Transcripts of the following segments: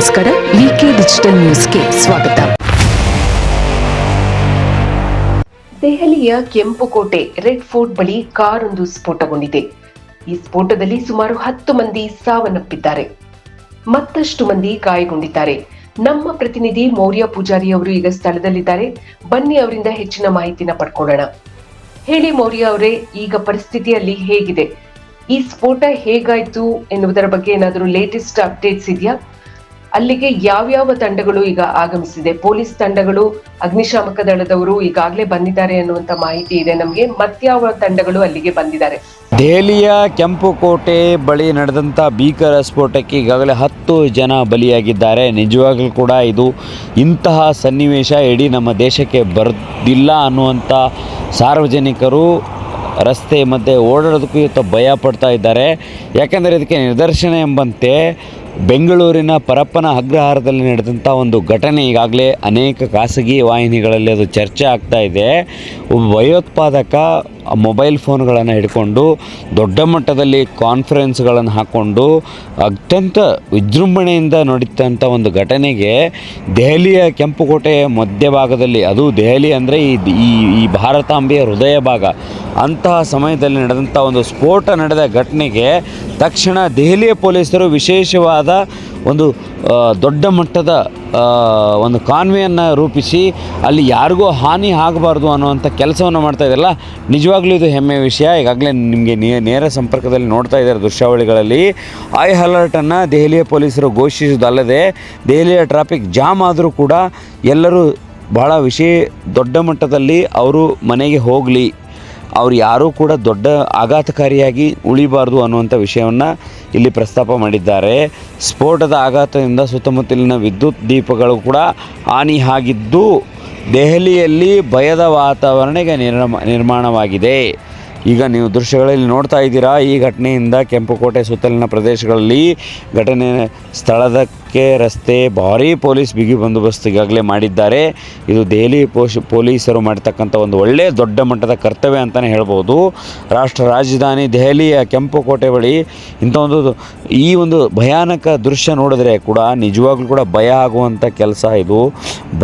ನಮಸ್ಕಾರ ವಿಕೆ ಡಿಜಿಟಲ್ ನ್ಯೂಸ್ಗೆ ಸ್ವಾಗತ. ದೆಹಲಿಯ ಕೆಂಪುಕೋಟೆ ರೆಡ್ ಫೋರ್ಟ್ ಬಳಿ ಕಾರೊಂದು ಸ್ಫೋಟಗೊಂಡಿದೆ. ಈ ಸ್ಫೋಟದಲ್ಲಿ ಸುಮಾರು ಹತ್ತು ಮಂದಿ ಸಾವನ್ನಪ್ಪಿದ್ದಾರೆ. ಮತ್ತಷ್ಟು ಮಂದಿ ಗಾಯಗೊಂಡಿದ್ದಾರೆ. ನಮ್ಮ ಪ್ರತಿನಿಧಿ ಮೌರ್ಯ ಪೂಜಾರಿ ಅವರು ಈಗ ಸ್ಥಳದಲ್ಲಿದ್ದಾರೆ. ಬನ್ನಿ ಅವರಿಂದ ಹೆಚ್ಚಿನ ಮಾಹಿತಿನ ಪಡ್ಕೊಳ್ಳೋಣ. ಹೇಳಿ ಮೌರ್ಯ ಅವರೇ, ಈಗ ಪರಿಸ್ಥಿತಿಯಲ್ಲಿ ಹೇಗಿದೆ? ಈ ಸ್ಫೋಟ ಹೇಗಾಯ್ತು ಎನ್ನುವುದರ ಬಗ್ಗೆ ಏನಾದರೂ ಲೇಟೆಸ್ಟ್ ಅಪ್ಡೇಟ್ಸ್ ಇದೆಯಾ? ಅಲ್ಲಿಗೆ ಯಾವ್ಯಾವ ತಂಡಗಳು ಈಗ ಆಗಮಿಸಿದೆ? ಪೊಲೀಸ್ ತಂಡಗಳು, ಅಗ್ನಿಶಾಮಕ ದಳದವರು ಈಗಾಗಲೇ ಬಂದಿದ್ದಾರೆ ಅನ್ನುವಂತ ಮಾಹಿತಿ ಇದೆ ನಮಗೆ. ಮತ್ಯಾವ ತಂಡಗಳು ಅಲ್ಲಿಗೆ ಬಂದಿದ್ದಾರೆ? ದೆಹಲಿಯ ಕೆಂಪುಕೋಟೆ ಬಳಿ ನಡೆದಂಥ ಭೀಕರ ಸ್ಫೋಟಕ್ಕೆ ಈಗಾಗಲೇ ಹತ್ತು ಜನ ಬಲಿಯಾಗಿದ್ದಾರೆ. ನಿಜವಾಗಲೂ ಕೂಡ ಇದು ಇಂತಹ ಸನ್ನಿವೇಶ ಇಡೀ ನಮ್ಮ ದೇಶಕ್ಕೆ ಬರದಿಲ್ಲ ಅನ್ನುವಂಥ ಸಾರ್ವಜನಿಕರು ರಸ್ತೆ ಮಧ್ಯೆ ಓಡಾಡೋದಕ್ಕೂ ಇವತ್ತು ಭಯ ಪಡ್ತಾ ಇದ್ದಾರೆ. ಯಾಕೆಂದರೆ ಇದಕ್ಕೆ ನಿದರ್ಶನ ಎಂಬಂತೆ ಬೆಂಗಳೂರಿನ ಪರಪ್ಪನ ಅಗ್ರಹಾರದಲ್ಲಿ ನಡೆದಂಥ ಒಂದು ಘಟನೆ ಈಗಾಗಲೇ ಅನೇಕ ಖಾಸಗಿ ವಾಹಿನಿಗಳಲ್ಲಿ ಅದು ಚರ್ಚೆ ಆಗ್ತಾ ಇದೆ. ಒಬ್ಬ ಭಯೋತ್ಪಾದಕ ಮೊಬೈಲ್ ಫೋನ್ಗಳನ್ನು ಹಿಡ್ಕೊಂಡು ದೊಡ್ಡ ಮಟ್ಟದಲ್ಲಿ ಕಾನ್ಫರೆನ್ಸ್ಗಳನ್ನು ಹಾಕ್ಕೊಂಡು ಅತ್ಯಂತ ವಿಜೃಂಭಣೆಯಿಂದ ನಡೀತಂಥ ಒಂದು ಘಟನೆಗೆ ದೆಹಲಿಯ ಕೆಂಪುಕೋಟೆ ಮಧ್ಯಭಾಗದಲ್ಲಿ, ಅದು ದೆಹಲಿ ಅಂದರೆ ಈ ಈ ಈ ಭಾರತಾಂಬೆಯ ಹೃದಯ ಭಾಗ, ಅಂತಹ ಸಮಯದಲ್ಲಿ ನಡೆದಂಥ ಒಂದು ಸ್ಫೋಟ ನಡೆದ ಘಟನೆಗೆ ತಕ್ಷಣ ದೆಹಲಿಯ ಪೊಲೀಸರು ವಿಶೇಷವಾದ ಒಂದು ದೊಡ್ಡ ಮಟ್ಟದ ಒಂದು ಕಾನ್ವೆಯನ್ನು ರೂಪಿಸಿ ಅಲ್ಲಿ ಯಾರಿಗೂ ಹಾನಿ ಆಗಬಾರ್ದು ಅನ್ನುವಂಥ ಕೆಲಸವನ್ನು ಮಾಡ್ತಾ ಇದ್ದಾರಲ್ಲ ನಿಜವಾಗ್ಲೂ ಇದು ಹೆಮ್ಮೆಯ ವಿಷಯ. ಈಗಾಗಲೇ ನಿಮಗೆ ನೇರ ಸಂಪರ್ಕದಲ್ಲಿ ನೋಡ್ತಾ ಇದ್ದಾರೆ ದೃಶ್ಯಾವಳಿಗಳಲ್ಲಿ. ಐ ಅಲರ್ಟನ್ನು ದೆಹಲಿಯ ಪೊಲೀಸರು ಘೋಷಿಸುವುದಲ್ಲದೆ, ದೆಹಲಿಯ ಟ್ರಾಫಿಕ್ ಜಾಮ್ ಆದರೂ ಕೂಡ ಎಲ್ಲರೂ ಬಹಳ ವಿಷಯ ದೊಡ್ಡ ಮಟ್ಟದಲ್ಲಿ ಅವರು ಮನೆಗೆ ಹೋಗಲಿ. ಅವ್ರು ಯಾರೂ ಕೂಡ ದೊಡ್ಡ ಆಘಾತಕಾರಿಯಾಗಿ ಉಳಿಬಾರ್ದು ಅನ್ನುವಂಥ ವಿಷಯವನ್ನು ಇಲ್ಲಿ ಪ್ರಸ್ತಾಪ ಮಾಡಿದ್ದಾರೆ. ಸ್ಫೋಟದ ಆಘಾತದಿಂದ ಸುತ್ತಮುತ್ತಲಿನ ವಿದ್ಯುತ್ ದೀಪಗಳು ಕೂಡ ಹಾನಿ ಆಗಿದ್ದು, ದೆಹಲಿಯಲ್ಲಿ ಭಯದ ವಾತಾವರಣಕ್ಕೆ ನಿರ್ಮ, ನಿರ್ಮಾಣವಾಗಿದೆ. ಈಗ ನೀವು ದೃಶ್ಯಗಳಲ್ಲಿ ನೋಡ್ತಾ ಇದ್ದೀರಾ, ಈ ಘಟನೆಯಿಂದ ಕೆಂಪುಕೋಟೆ ಸುತ್ತಲಿನ ಪ್ರದೇಶಗಳಲ್ಲಿ ಘಟನೆ ಸ್ಥಳದಕ್ಕೆ ರಸ್ತೆ ಭಾರೀ ಪೊಲೀಸ್ ಬಿಗಿ ಬಂದೋಬಸ್ತ್ ಈಗಾಗಲೇ ಮಾಡಿದ್ದಾರೆ. ಇದು ದೆಹಲಿ ಪೋಷ್, ಪೊಲೀಸರು ಮಾಡ್ತಕ್ಕಂಥ ಒಂದು ಒಳ್ಳೆಯ ದೊಡ್ಡ ಮಟ್ಟದ ಕರ್ತವ್ಯ ಅಂತಲೇ ಹೇಳ್ಬೋದು. ರಾಷ್ಟ್ರ ರಾಜಧಾನಿ ದೆಹಲಿಯ ಕೆಂಪುಕೋಟೆ ಬಳಿ ಇಂಥ ಒಂದು ಈ ಒಂದು ಭಯಾನಕ ದೃಶ್ಯ ನೋಡಿದ್ರೆ ಕೂಡ ನಿಜವಾಗ್ಲೂ ಕೂಡ ಭಯ ಆಗುವಂಥ ಕೆಲಸ ಇದು.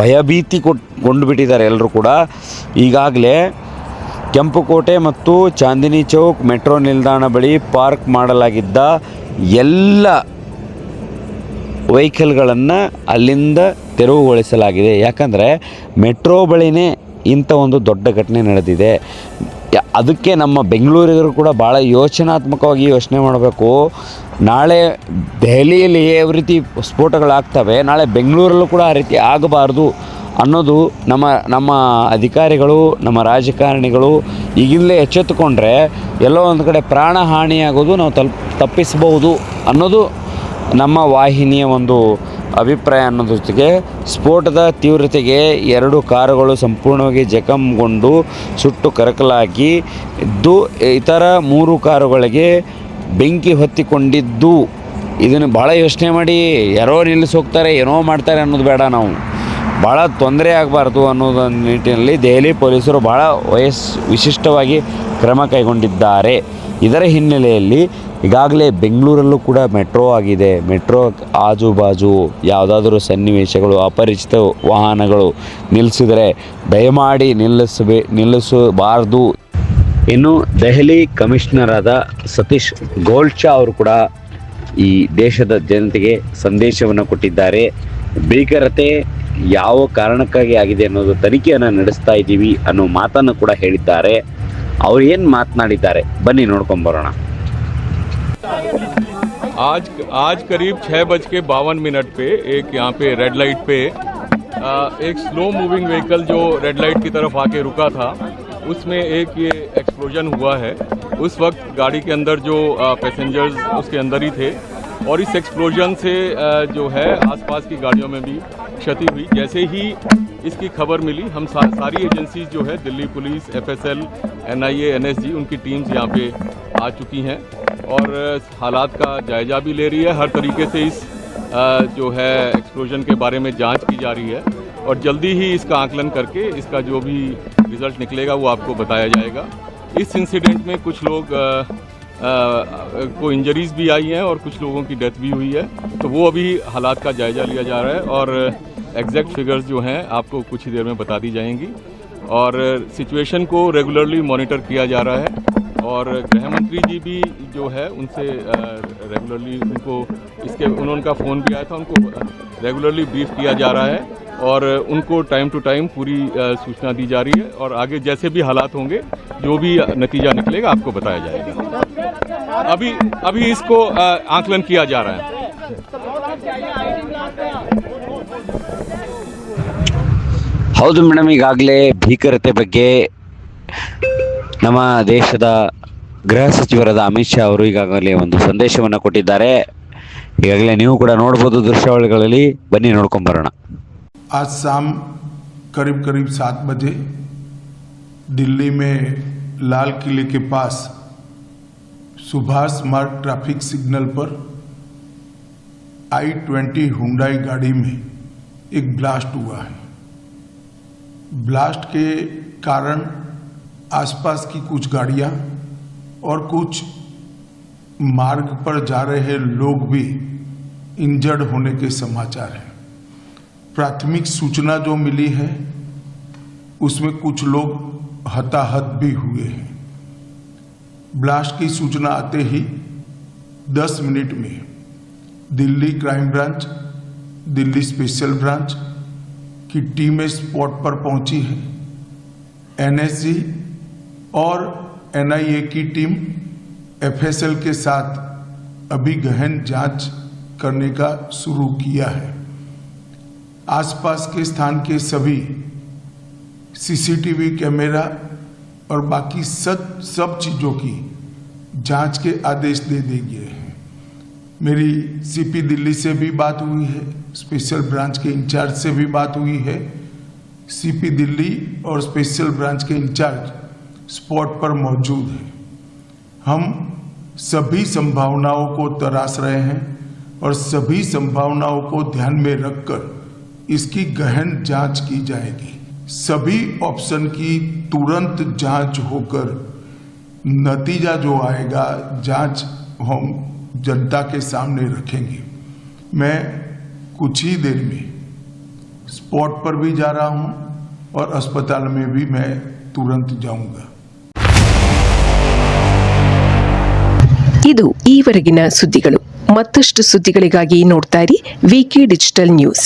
ಭಯಭೀತಿ ಕೊಟ್ ಗೊಂಡುಬಿಟ್ಟಿದ್ದಾರೆ ಎಲ್ಲರೂ ಕೂಡ. ಈಗಾಗಲೇ ಕೆಂಪುಕೋಟೆ ಮತ್ತು ಚಾಂದಿನಿ ಚೌಕ್ ಮೆಟ್ರೋ ನಿಲ್ದಾಣ ಬಳಿ ಪಾರ್ಕ್ ಮಾಡಲಾಗಿದ್ದ ಎಲ್ಲ ವೆಹಿಕಲ್ಗಳನ್ನು ಅಲ್ಲಿಂದ ತೆರವುಗೊಳಿಸಲಾಗಿದೆ. ಯಾಕಂದರೆ ಮೆಟ್ರೋ ಬಳಿನೇ ಇಂಥ ಒಂದು ದೊಡ್ಡ ಘಟನೆ ನಡೆದಿದೆ. ಅದಕ್ಕೆ ನಮ್ಮ ಬೆಂಗಳೂರಿಗರು ಕೂಡ ಭಾಳ ಯೋಚನಾತ್ಮಕವಾಗಿ ಯೋಚನೆ ಮಾಡಬೇಕು. ನಾಳೆ ದೆಹಲಿಯಲ್ಲಿ ಯಾವ ರೀತಿ ಸ್ಫೋಟಗಳಾಗ್ತವೆ, ನಾಳೆ ಬೆಂಗಳೂರಲ್ಲೂ ಕೂಡ ಆ ರೀತಿ ಆಗಬಾರ್ದು ಅನ್ನೋದು ನಮ್ಮ ನಮ್ಮ ಅಧಿಕಾರಿಗಳು, ನಮ್ಮ ರಾಜಕಾರಣಿಗಳು ಈಗಿಂದಲೇ ಎಚ್ಚೆತ್ತುಕೊಂಡ್ರೆ ಎಲ್ಲೋ ಒಂದು ಕಡೆ ಪ್ರಾಣ ಹಾನಿಯಾಗೋದು ನಾವು ತಲುಪ್ ತಪ್ಪಿಸಬಹುದು ಅನ್ನೋದು ನಮ್ಮ ವಾಹಿನಿಯ ಒಂದು ಅಭಿಪ್ರಾಯ ಅನ್ನೋದ್ರ ಜೊತೆಗೆ ಸ್ಫೋಟದ ತೀವ್ರತೆಗೆ ಎರಡು ಕಾರುಗಳು ಸಂಪೂರ್ಣವಾಗಿ ಜಖಂಗೊಂಡು ಸುಟ್ಟು ಕರಕಲಾಗಿ ಇದ್ದು, ಇತರ ಮೂರು ಕಾರುಗಳಿಗೆ ಬೆಂಕಿ ಹೊತ್ತಿಕೊಂಡಿದ್ದು. ಇದನ್ನು ಭಾಳ ಯೋಚನೆ ಮಾಡಿ, ಯಾರೋ ನಿಲ್ಲಿಸೋಗ್ತಾರೆ, ಏನೋ ಮಾಡ್ತಾರೆ ಅನ್ನೋದು ಬೇಡ ನಾವು. ಭಾಳ ತೊಂದರೆ ಆಗಬಾರ್ದು ಅನ್ನೋದೊಂದು ನಿಟ್ಟಿನಲ್ಲಿ ದೆಹಲಿ ಪೊಲೀಸರು ಭಾಳ ವಯಸ್, ವಿಶಿಷ್ಟವಾಗಿ ಕ್ರಮ ಕೈಗೊಂಡಿದ್ದಾರೆ. ಇದರ ಹಿನ್ನೆಲೆಯಲ್ಲಿ ಈಗಾಗಲೇ ಬೆಂಗಳೂರಲ್ಲೂ ಕೂಡ ಮೆಟ್ರೋ ಆಗಿದೆ. ಮೆಟ್ರೋ ಆಜು ಬಾಜು ಯಾವುದಾದ್ರೂ ಸನ್ನಿವೇಶಗಳು, ಅಪರಿಚಿತ ವಾಹನಗಳು ನಿಲ್ಲಿಸಿದರೆ ದಯಮಾಡಿ ನಿಲ್ಲಿಸಬೇ, ನಿಲ್ಲಿಸಬಾರ್ದು. ಇನ್ನು ದೆಹಲಿ ಕಮಿಷನರ್ ಆದ ಸತೀಶ್ ಗೋಲ್ಚಾ ಅವರು ಕೂಡ ಈ ದೇಶದ ಜನತೆಗೆ ಸಂದೇಶವನ್ನು ಕೊಟ್ಟಿದ್ದಾರೆ. ಭೀಕರತೆ ಯಾವ ಕಾರಣಕ್ಕಾಗಿ ಆಗಿದೆ ಅನ್ನೋದು ತನಿಖೆಯನ್ನು ನಡೆಸ್ತಾ ಇದ್ದೀವಿ ಅನ್ನೋ ಮಾತನ್ನು ಕೂಡ ಹೇಳಿದ್ದಾರೆ ಅವ್ರು ಏನು ಮಾತನಾಡಿದ್ದಾರೆ ಬನ್ನಿ ನೋಡ್ಕೊಂಬರೋಣ आज आज करीब छः बज के बावन मिनट पे एक यहाँ पे रेड लाइट पे आ, एक स्लो मूविंग व्हीकल जो रेड लाइट की तरफ आके रुका था उसमें एक ये एक्सप्लोजन हुआ है उस वक्त गाड़ी के अंदर जो पैसेंजर्स उसके अंदर ही थे और इस एक्सप्लोजन से जो है आसपास की गाड़ियों में भी क्षति हुई। जैसे ही इसकी खबर मिली हम सा, सारी एजेंसीज जो है Delhi police FSL NIA NSG उनकी टीम्स यहाँ पे आ चुकी हैं और हालात का जायजा भी ले रही है। हर तरीके से इस जो है एक्सप्लोजन के बारे में जाँच की जा रही है और जल्दी ही इसका आकलन करके इसका जो भी रिज़ल्ट निकलेगा वो आपको बताया जाएगा। इस इंसिडेंट में कुछ लोग को इंजरीज भी आई हैं और कुछ लोगों की डेथ भी हुई है। तो वो अभी हालात का जायज़ा लिया जा रहा है और एग्जैक्ट फिगर्स जो हैं आपको कुछ ही देर में बता दी जाएँगी। और सिचुएशन को रेगुलरली मॉनिटर किया जा रहा है और गृह मंत्री जी भी जो है उनसे रेगुलरली उनको इसके, उनका फ़ोन भी आया था, उनको रेगुलरली ब्रीफ किया जा रहा है और उनको टाइम टू टाइम पूरी सूचना दी जा रही है। और आगे जैसे भी हालात होंगे, जो भी नतीजा निकलेगा, आपको बताया जाएगा। अभी अभी इसको अ, आकलन किया जा रहा है ಹೌದು ಮೇಡಮ್ ಈಗಾಗಲೇ ಭೀಕರತೆ ಬಗ್ಗೆ ನಮ್ಮ ದೇಶದ ಗೃಹ ಸಚಿವರಾದ ಅಮಿತ್ ಶಾ ಅವರು ಈಗಾಗಲೇ ಒಂದು ಸಂದೇಶವನ್ನು ಕೊಟ್ಟಿದ್ದಾರೆ ಈಗಾಗಲೇ ನೀವು ಕೂಡ ನೋಡ್ಬೋದು ದೃಶ್ಯಾವಳಿಗಳಲ್ಲಿ ಬನ್ನಿ ನೋಡ್ಕೊಂಡ್ ಬರೋಣ आज शाम करीब करीब सात बजे दिल्ली में लाल किले के पास सुभाष मार्ग ट्रैफ़िक सिग्नल पर आई ट्वेंटी हुंडाई गाड़ी में एक ब्लास्ट हुआ है। ब्लास्ट के कारण आसपास की कुछ गाड़ियाँ और कुछ मार्ग पर जा रहे लोग भी इंजर्ड होने के समाचार हैं। प्राथमिक सूचना जो मिली है, उसमें कुछ लोग हताहत भी हुए हैं। ब्लास्ट की सूचना आते ही 10 मिनट में Delhi crime branch, Delhi special branch की टीमें स्पॉट पर पहुँची है। एनएसजी और एनआईए की टीम एफएसएल के साथ अभी गहन जाँच करने का शुरू किया है। आसपास के स्थान के सभी सीसीटीवी कैमरा और बाकी सब सब चीज़ों की जाँच के आदेश दे दिए गए हैं मेरी सीपी दिल्ली से भी बात हुई है स्पेशल ब्रांच के इंचार्ज से भी बात हुई है। सीपी दिल्ली और स्पेशल ब्रांच के इंचार्ज स्पॉट पर मौजूद हैं। हम सभी संभावनाओं को तराश रहे हैं और सभी संभावनाओं को ध्यान में रखकर इसकी गहन जाँच की जाएगी। सभी ऑप्शन की तुरंत जांच होकर नतीजा जो आएगा जांच हम जनता के सामने रखेंगे मैं कुछ ही देर में स्पॉट पर भी जा रहा हूं और अस्पताल में भी मैं तुरंत जाऊंगा ಇದು ಈವರೆಗಿನ ಸುದ್ದಿಗಳು ಮತ್ತಷ್ಟು ಸುದ್ದಿಗಳಿಗಾಗಿ ನೋಡ್ತಾ ಇರಿ ವಿಕೆ ಡಿಜಿಟಲ್ ನ್ಯೂಸ್